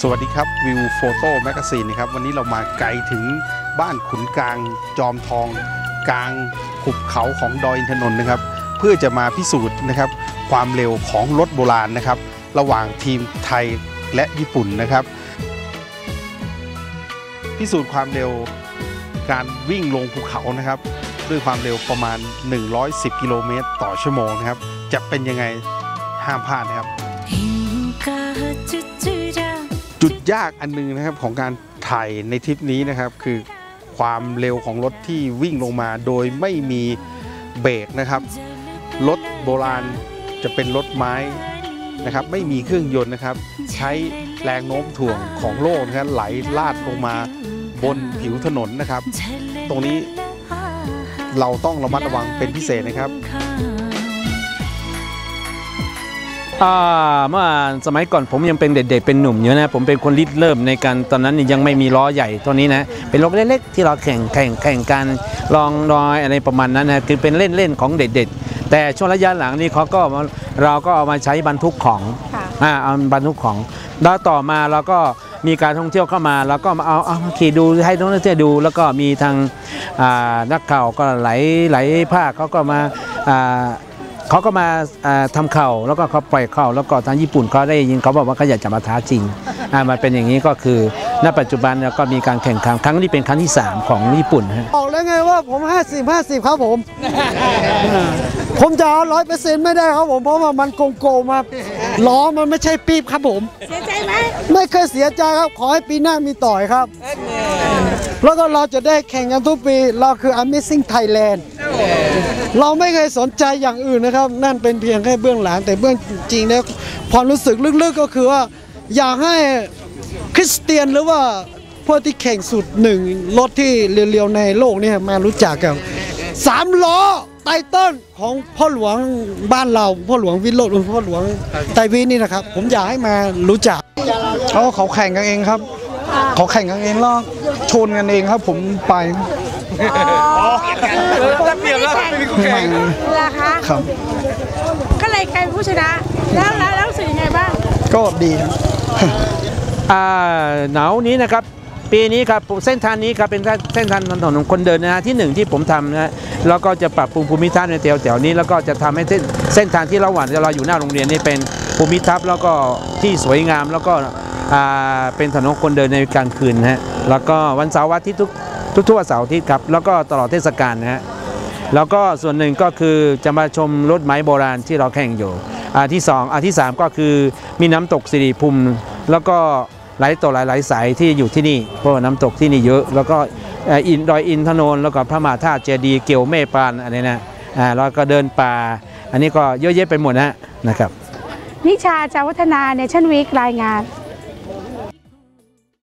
สวัสดีครับวิวโฟโต้แมกซีนนะครับวันนี้เรามาไกลถึงบ้านขุนกลางจอมทอง กลางหุบเขาของดอยอินทนนท์นะครับ เพื่อจะมาพิสูจน์นะครับความเร็วของรถโบราณนะครับ ระหว่างทีมไทยและญี่ปุ่นนะครับ พิสูจน์ความเร็วการวิ่งลงภูเขานะครับ ด้วยความเร็วประมาณ 110 กิโลเมตรต่อชั่วโมงนะครับ จะเป็นยังไงห้ามพลาดนะครับ จุดยากอันหนึงนะครับของการถ่ายในทริปนี้นะครับ คือความเร็วของรถที่วิ่งลงมาโดยไม่มีเบรกนะครับ รถโบราณจะเป็นรถไม้นะครับไม่มีเครื่องยนต์นะครับ ใช้แรงโน้มถ่วงของโลกนะครับไหลลาดลงมาบนผิวถนนนะครับ ตรงนี้เราต้องระมัดระวังเป็นพิเศษนะครับ เมื่อสมัยก่อนผมยังเป็นเด็กๆเป็นหนุ่มอยู่นะผมเป็นคนริเริ่มในการตอนนั้นยังไม่มีล้อใหญ่ตัวนี้นะเป็นรถเล็กๆที่เราแข่งแข่งแข่งกันลองรอยอะไรประมาณนั้นนะคือเป็นเล่นๆของเด็กๆ แต่ช่วงระยะหลังนี้เขาก็มาเราก็เอามาใช้บรรทุกของค่ะอ่าเอาบรรทุกของแล้วต่อมาเราก็มีการท่องเที่ยวเข้ามาเราก็มาเอาเอาขี่ดูให้นักท่องเที่ยวดู แล้วก็มีทางอ่านักข่าวก็ไหลไหลภาคเขาก็มาอ่า เขาก็มาอ่าทำเข่าแล้วก็เขาปล่อยเข่าแล้วก็ทางญี่ปุ่นเขาได้ยินเขาบอกว่าเขาอยากจะมาท้าจริงอ่ามันเป็นอย่างนี้ก็คือณปัจจุบันเนี่ยก็มีการแข่งขันครั้งนี้เป็นครั้งที่ 3 ของญี่ปุ่นฮะบอกแล้วไงว่าผม 50 50 ครับผม ผมจะเอาร้อยเปอร์เซ็นต์ไม่ได้ครับผมเพราะว่ามันโกงโกงมาล้อมันไม่ใช่ปี๊บครับผม เสียใจไหมไม่เคยเสียใจครับขอให้ปีหน้ามีต่อยครับ แล้วก็เราจะได้แข่งกันทุกปีเราคือ Amazing Thailand เราไม่เคยสนใจอย่างอื่นนะครับ นั่นเป็นเพียงแค่เบื้องหลัง แต่เบื้องจริงแล้วความรู้สึกลึกๆก็คือว่า อยากให้คริสเตียนหรือว่าพวกที่แข่งสุดหนึ่งรถที่เรียวๆในโลกเนี่ยมารู้จักกันสามล้อไตเติ้ลของพ่อหลวงบ้านเราพ่อหลวงวิโรจน์พ่อหลวงไตรวินนี่นะครับ ผมอยากให้มารู้จักเขาเขาแข่งกันเองครับเขาแข่งกันเองแล้วชนกันเองครับ ผมไป ไม่ได้แข่งไม่เหรอคะครับ ก็เลยกลายเป็นผู้ชนะ แล้วแล้วแล้วรู้สึกยังไงบ้าง ก็ดีครับอ่าหนาวนี้นะครับ ปีนี้ครับเส้นทางนี้ครับเป็นเส้นทางถนนของคนเดินนะฮะที่หนึ่งที่ผมทำนะฮะแล้วก็จะปรับปรุงภูมิทัศน์ในแถวแถวๆนี้ แล้วก็จะทำให้เส้นเส้นทางที่ระหว่างที่เราอยู่หน้าโรงเรียนนี่เป็นภูมิทัศน์แล้วก็ที่สวยงามแล้วก็อ่าเป็นถนนคนเดินในกลางคืนนะฮะแล้วก็วันเสาร์วันอาทิตย์ทุก ทุกทุกวันเสาร์อาทิตย์ครับ แล้วก็ตลอดเทศกาลนะฮะแล้วก็ส่วนหนึ่งก็คือจะมาชมรถไม้โบราณที่เราแข่งอยู่อันที่สองอันที่สามก็คือมีน้ำตกสิริภูมิ แล้วก็หลายต่อหลายหลายสายที่อยู่ที่นี่เพราะว่าน้ำตกที่นี่เยอะ แล้วก็อินดอยอินทนนท์แล้วก็พระมหาธาตุเจดีย์เกี่ยวเมปานอะไรนะอ่าแล้วก็เดินป่า อันนี้ก็เยอะแยะไปหมดนะนะครับ นิชาจาวัฒนาเนชั่นวีครายงาน